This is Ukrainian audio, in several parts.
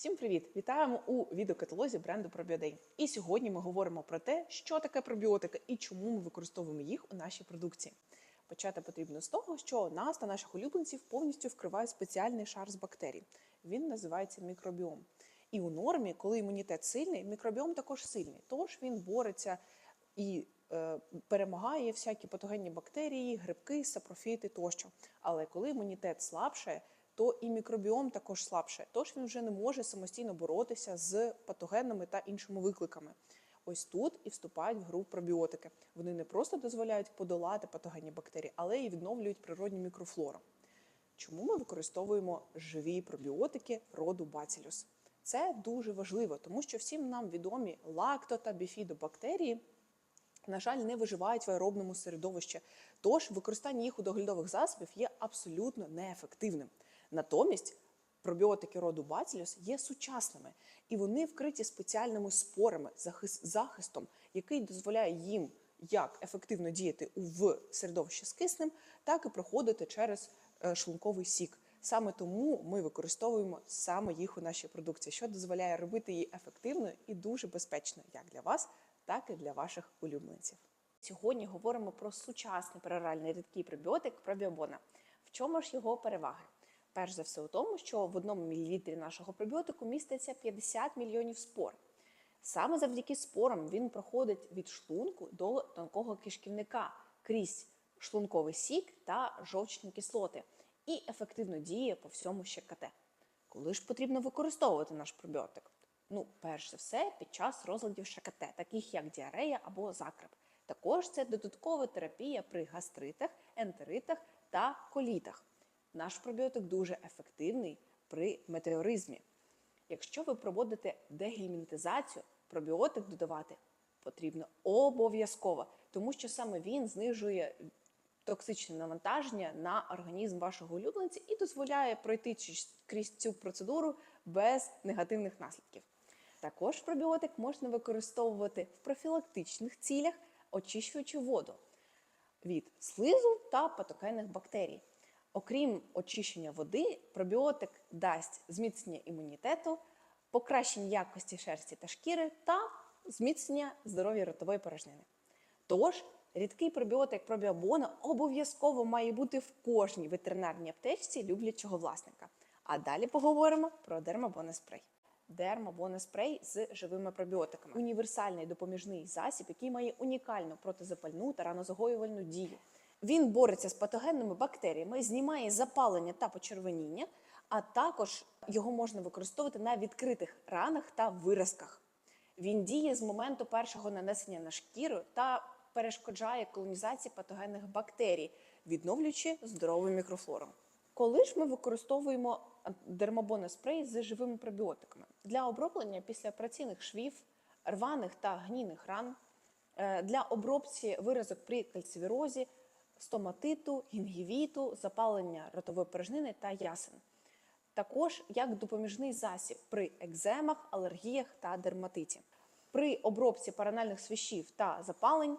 Всім привіт! Вітаємо у відеокаталозі бренду Probioday. І сьогодні ми говоримо про те, що таке пробіотики і чому ми використовуємо їх у нашій продукції. Почати потрібно з того, що нас та наших улюбленців повністю вкриває спеціальний шар з бактерій. Він називається мікробіом. І у нормі, коли імунітет сильний, мікробіом також сильний. Тож він бореться і е, перемагає всякі патогенні бактерії, грибки, сапрофіти тощо. Але коли імунітет слабшає, то і мікробіом також слабше, тож він вже не може самостійно боротися з патогенами та іншими викликами. Ось тут і вступають в гру пробіотики. Вони не просто дозволяють подолати патогенні бактерії, але й відновлюють природню мікрофлору. Чому ми використовуємо живі пробіотики роду Bacillus? Це дуже важливо, тому що всім нам відомі лакто та біфідобактерії, на жаль, не виживають в аеробному середовищі, тож використання їх у доглядових засобів є абсолютно неефективним. Натомість пробіотики роду Bacillus є сучасними, і вони вкриті спеціальними спорами, захис- захистом, який дозволяє їм як ефективно діяти в середовищі з киснем, так і проходити через е, шлунковий сік. Саме тому ми використовуємо саме їх у нашій продукції, що дозволяє робити її ефективною і дуже безпечною як для вас, так і для ваших улюбленців. Сьогодні говоримо про сучасний пероральний рідкий пробіотик пробіобона. В чому ж його переваги? Перш за все у тому, що в одному мілілітрі нашого пробіотику міститься 50 мільйонів спор. Саме завдяки спорам він проходить від шлунку до тонкого кишківника крізь шлунковий сік та жовчні кислоти і ефективно діє по всьому ЩКТ. Коли ж потрібно використовувати наш пробіотик? Ну, перш за все, під час розладів ШКТ, таких як діарея або закреп. Також це додаткова терапія при гастритах, ентеритах та колітах. Наш пробіотик дуже ефективний при метеоризмі. Якщо ви проводите дегельмінтизацію, пробіотик додавати потрібно обов'язково, тому що саме він знижує токсичне навантаження на організм вашого улюбленця і дозволяє пройти крізь цю процедуру без негативних наслідків. Також пробіотик можна використовувати в профілактичних цілях, очищуючи воду від слизу та патогенних бактерій. Окрім очищення води, пробіотик дасть зміцнення імунітету, покращення якості шерсті та шкіри та зміцнення здоров'я ротової порожнини. Тож, рідкий пробіотик пробіобона обов'язково має бути в кожній ветеринарній аптечці люблячого власника. А далі поговоримо про дермабонеспрей. Дермабонеспрей з живими пробіотиками універсальний допоміжний засіб, який має унікальну протизапальну та ранозагоювальну дію. Він бореться з патогенними бактеріями, знімає запалення та почервоніння, а також його можна використовувати на відкритих ранах та виразках. Він діє з моменту першого нанесення на шкіру та перешкоджає колонізації патогенних бактерій, відновлюючи здорову мікрофлору. Коли ж ми використовуємо дермабоноспрей з живими пробіотиками для оброблення після операційних швів, рваних та гнійних ран, е, для обробці виразок при кальцивірозі, стоматиту, гінгівіту, запалення ротової порожнини та ясен. Також як допоміжний засіб при екземах, алергіях та дерматиті, при обробці паранальних свищів та запалень,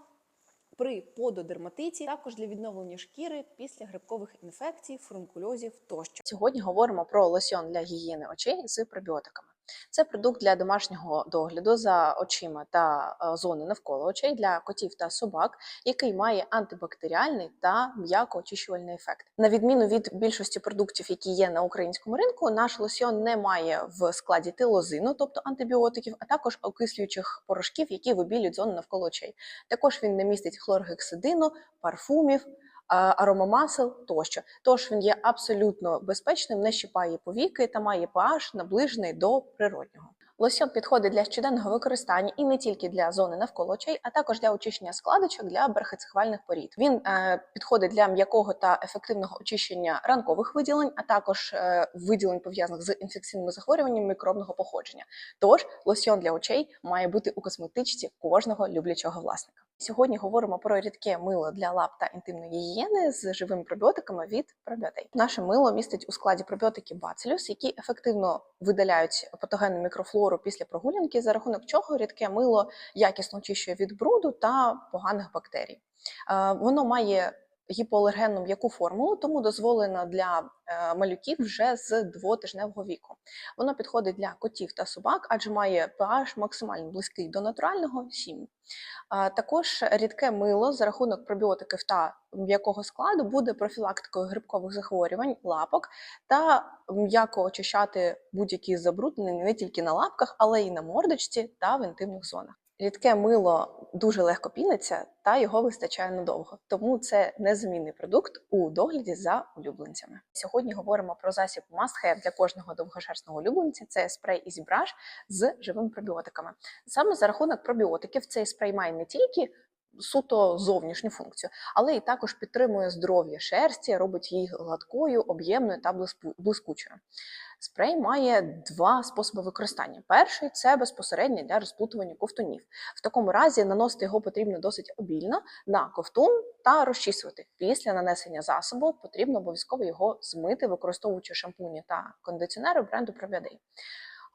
при пододерматиті, також для відновлення шкіри після грибкових інфекцій, фурункульозів тощо. Сьогодні говоримо про лосьон для гігієни очей з пробіотиками. Це продукт для домашнього догляду за очима та е, зони навколо очей для котів та собак, який має антибактеріальний та м'яко-очищувальний ефект. На відміну від більшості продуктів, які є на українському ринку, наш лосьон не має в складі тилозину, тобто антибіотиків, а також окислюючих порошків, які вибілюють зону навколо очей. Також він не містить хлоргексидину, парфумів. Аромамасел тощо, тож він є абсолютно безпечним, не щипає повіки та має pH наближений до природнього. Лосьон підходить для щоденного використання і не тільки для зони навколо очей, а також для очищення складочок для бархатцехвальних порід. Він е, підходить для м'якого та ефективного очищення ранкових виділень, а також е, виділень пов'язаних з інфекційними захворюваннями мікробного походження. Тож лосьон для очей має бути у косметичці кожного люблячого власника. Сьогодні говоримо про рідке мило для лап та інтимної гігієни з живими пробіотиками від пробіотей. Наше мило містить у складі пробіотики бацилюс, які ефективно видаляють патогенну мікрофлору після прогулянки, за рахунок чого рідке мило якісно очищує від бруду та поганих бактерій. Е, Воно має гіпоалергенну м'яку формулу, тому дозволено для е, малюків вже з двотижневого віку. Воно підходить для котів та собак, адже має pH максимально близький до натурального 7. Також рідке мило за рахунок пробіотиків та м'якого складу буде профілактикою грибкових захворювань, лапок та м'яко очищати будь-які забруднення не тільки на лапках, але й на мордочці та в інтимних зонах. Рідке мило дуже легко піниться та його вистачає надовго, тому це незамінний продукт у догляді за улюбленцями. Сьогодні говоримо про засіб must have для кожного довгошерстного улюбленця. Це спрей Brush з живими пробіотиками. Саме за рахунок пробіотиків цей спрей має не тільки суто зовнішню функцію, але і також підтримує здоров'я шерсті, робить її гладкою, об'ємною та блискучою. Спрей має два способи використання. Перший це безпосередньо для розплутування ковтунів. В такому разі наносити його потрібно досить обільно на ковтун та розчісувати. Після нанесення засобу потрібно обов'язково його змити, використовуючи шампуні та кондиціонери бренду Proviaday.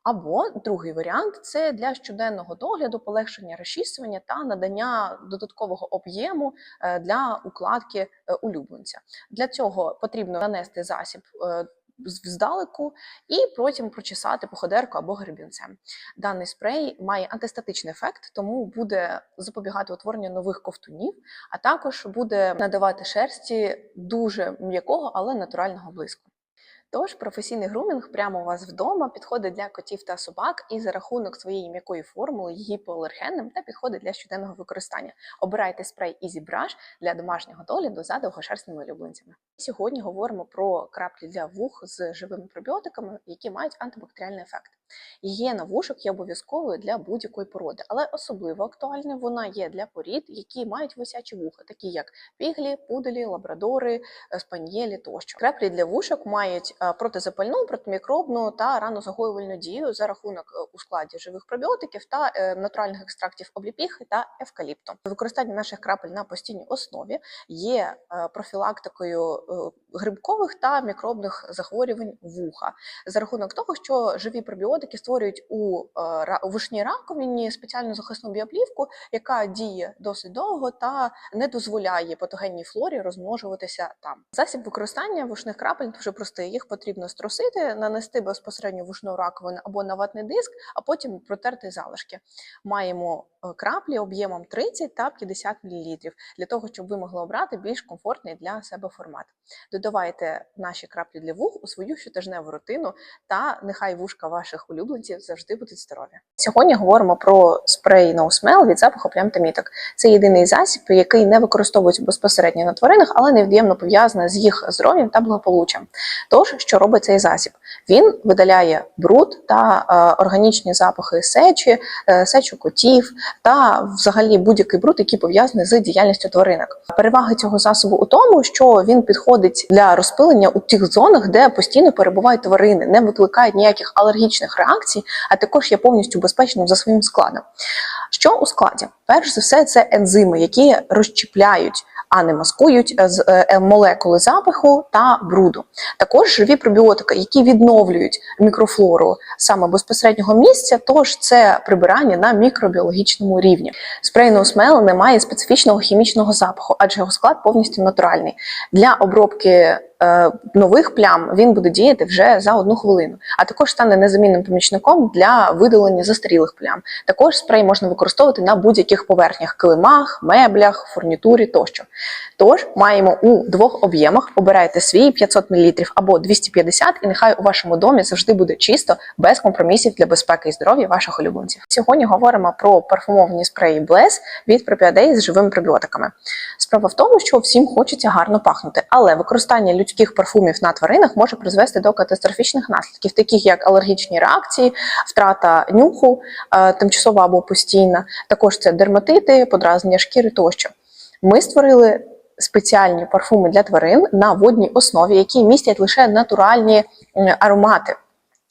Або другий варіант це для щоденного догляду, полегшення розчісування та надання додаткового об'єму е, для укладки е, улюбленця. Для цього потрібно нанести засіб е, здалеку і потім прочесати походерку або гребінцем. Даний спрей має антистатичний ефект, тому буде запобігати утворенню нових ковтунів, а також буде надавати шерсті дуже м'якого, але натурального блиску. Тож професійний грумінг прямо у вас вдома підходить для котів та собак і за рахунок своєї м'якої формули гіпоалергенним та підходить для щоденного використання. Обирайте спрей Easy Brush для домашнього догляду за довгошерстними улюбленцями. Сьогодні говоримо про краплі для вух з живими пробіотиками, які мають антибактеріальний ефект. Гігієна вушок є обов'язковою для будь-якої породи, але особливо актуальною вона є для порід, які мають висячі вуха, такі як піглі, пуделі, лабрадори, е, спанієлі тощо. Краплі для вушок мають е, протизапальну, протимікробну та ранозагоювальну дію за рахунок е, у складі живих пробіотиків та натуральних екстрактів обліпіхи та евкаліпту. Використання наших крапель на постійній основі є профілактикою грибкових та мікробних захворювань вуха за рахунок того, що живі пробіотики створюють у, е, ра- вушній раковині спеціальну захисну біоплівку, яка діє досить довго та не дозволяє патогенній флорі розмножуватися там. Засіб використання вушних крапель дуже простий. Їх потрібно струсити, нанести безпосередньо вушну раковину або на ватний диск, а потім протерти залишки. Маємо е, краплі об'ємом 30 та 50 мл для того, щоб ви могли обрати більш комфортний для себе формат. Додавайте наші краплі для вух у свою щотижневу рутину, та нехай вушка ваших улюбленців завжди будуть здорові. Сьогодні говоримо про спрей No Smell від запаху плям та міток. Це єдиний засіб, який не використовується безпосередньо на тваринах, але невід'ємно пов'язаний з їх здоров'ям та благополуччям. Тож, що робить цей засіб? Він видаляє бруд та е, органічні запахи сечі, е, сечу котів та взагалі будь-який бруд, який пов'язаний з діяльністю тваринок. Переваги цього засобу у тому, що він підходить для розпилення у тих зонах, де постійно перебувають тварини, не викликає ніяких алергічних реакцій, а також є повністю безпечним за своїм складом. Що у складі? Перш за все, це ензими, які розчіпляють, а не маскують е, з- е, молекули запаху та бруду. Також живі пробіотики, які відновлюють мікрофлору саме безпосереднього місця, тож це прибирання на мікробіологічному рівні. Спрей Smell не має специфічного хімічного запаху, адже його склад повністю натуральний. Для обробки е, нових плям він буде діяти вже за одну хвилину, а також стане незамінним помічником для видалення застарілих плям. Також спрей можна використовувати на будь-яких поверхнях килимах, меблях, фурнітурі тощо. Тож маємо у двох об'ємах. Обирайте свій 500 мл або 250, і нехай у вашому домі завжди буде чисто, без компромісів для безпеки і здоров'я ваших улюбленців. Сьогодні говоримо про парфумовані спреї Bless від Propiaday з живими пробіотиками. Справа в тому, що всім хочеться гарно пахнути, але використання людських парфумів на тваринах може призвести до катастрофічних наслідків, таких як алергічні реакції, втрата нюху, е, тимчасова або постійна. Також це дерматити, подразнення шкіри тощо. Ми створили спеціальні парфуми для тварин на водній основі, які містять лише натуральні аромати.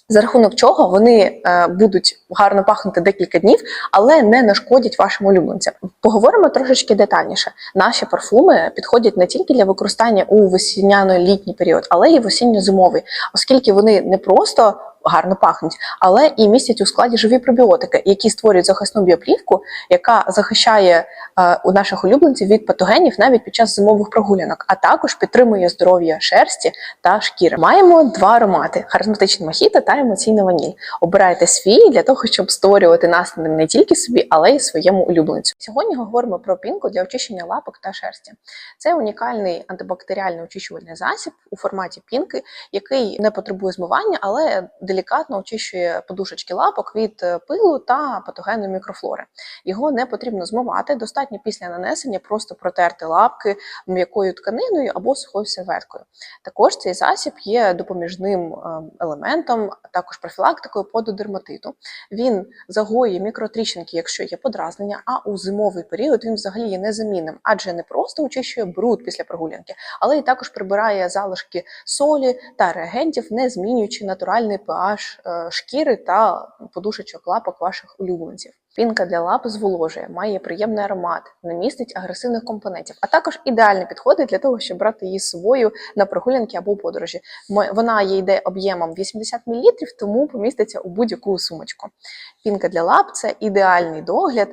За рахунок чого вони е, будуть гарно пахнути декілька днів, але не нашкодять вашим улюбленцям. Поговоримо трошечки детальніше. Наші парфуми підходять не тільки для використання у весняно-літній період, але й в осінньо-зимовий, оскільки вони не просто гарно пахнуть, але і містять у складі живі пробіотики, які створюють захисну біоплівку, яка захищає е, у наших улюбленців від патогенів навіть під час зимових прогулянок, а також підтримує здоров'я шерсті та шкіри. Маємо два аромати: харизматичний мохіто та емоційна ваніль. Обирайте свій для того, щоб створювати настрій не тільки собі, але й своєму улюбленцю. Сьогодні говоримо про пінку для очищення лапок та шерсті. Це унікальний антибактеріальний очищувальний засіб у форматі пінки, який не потребує змивання, але делікатно очищує подушечки лапок від е, пилу та патогенної мікрофлори. Його не потрібно змивати. Достатньо після нанесення просто протерти лапки м'якою тканиною або сухою серветкою. Також цей засіб є допоміжним е, елементом, також профілактикою пододерматиту. Він загоює мікротріщинки, якщо є подразнення, а у зимовий період він взагалі є незамінним, адже не просто очищує бруд після прогулянки, але й також прибирає залишки солі та реагентів, не змінюючи натуральний pH е, шкіри та подушечок лапок ваших улюбленців. Пінка для лап зволожує, має приємний аромат, не містить агресивних компонентів, а також ідеально підходить для того, щоб брати її з собою на прогулянки або подорожі. Вона є йде об'ємом 80 мл, тому поміститься у будь-яку сумочку. Пінка для лап це ідеальний догляд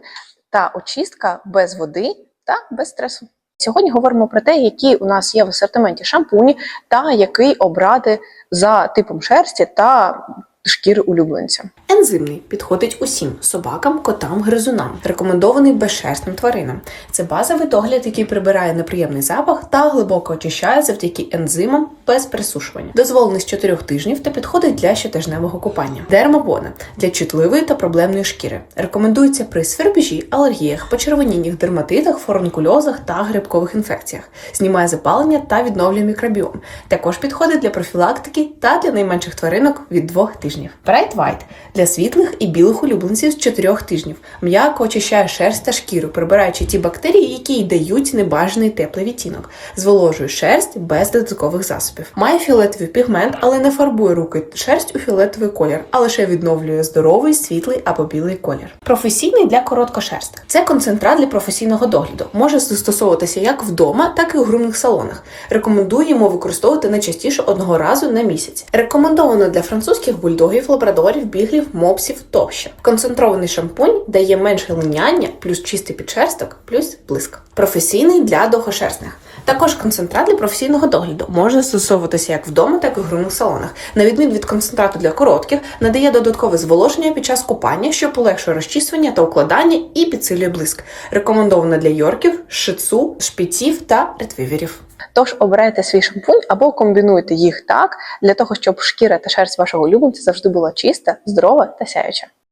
та очистка без води та без стресу. Сьогодні говоримо про те, які у нас є в асортименті шампуні та який обрати за типом шерсті та шкіри улюбленця. Ензимний підходить усім собакам, котам, гризунам. Рекомендований безшерстним тваринам. Це базовий догляд, який прибирає неприємний запах та глибоко очищає завдяки ензимам без присушування. Дозволений з 4 тижнів та підходить для щотижневого купання. Дермабона для чутливої та проблемної шкіри. Рекомендується при свербежі, алергіях, почервоніннях, дерматитах, фурункульозах та грибкових інфекціях. Знімає запалення та відновлює мікробіом. Також підходить для профілактики та для найменших тваринок від 2 тижнів. Bright White для світлих і білих улюбленців з 4 тижнів. М'яко очищає шерсть та шкіру, прибираючи ті бактерії, які й дають небажаний теплий відтінок. Зволожує шерсть без додаткових засобів. Має фіолетовий пігмент, але не фарбує руки шерсть у фіолетовий колір, а лише відновлює здоровий, світлий або білий колір. Професійний для короткошерст. Це концентрат для професійного догляду. Може застосовуватися як вдома, так і у грумних салонах. Рекомендуємо використовувати не частіше одного разу на місяць. Рекомендовано для французьких бульдогів, лабрадорів, біглів, мопсів тощо. Концентрований шампунь дає менше линяння, плюс чистий підшерсток, плюс блиск. Професійний для довгошерстних. Також концентрат для професійного догляду може застосовуватися як вдома, так і в грумних салонах. На відміну від концентрату для коротких, надає додаткове зволоження під час купання, що полегшує розчісування та укладання і підсилює блиск. Рекомендовано для йорків, шицу, шпіців та ретвіверів. Тож обирайте свій шампунь або комбінуйте їх так, для того, щоб шкіра та шерсть вашого улюбленця завжди була чиста, здорова та сяюча.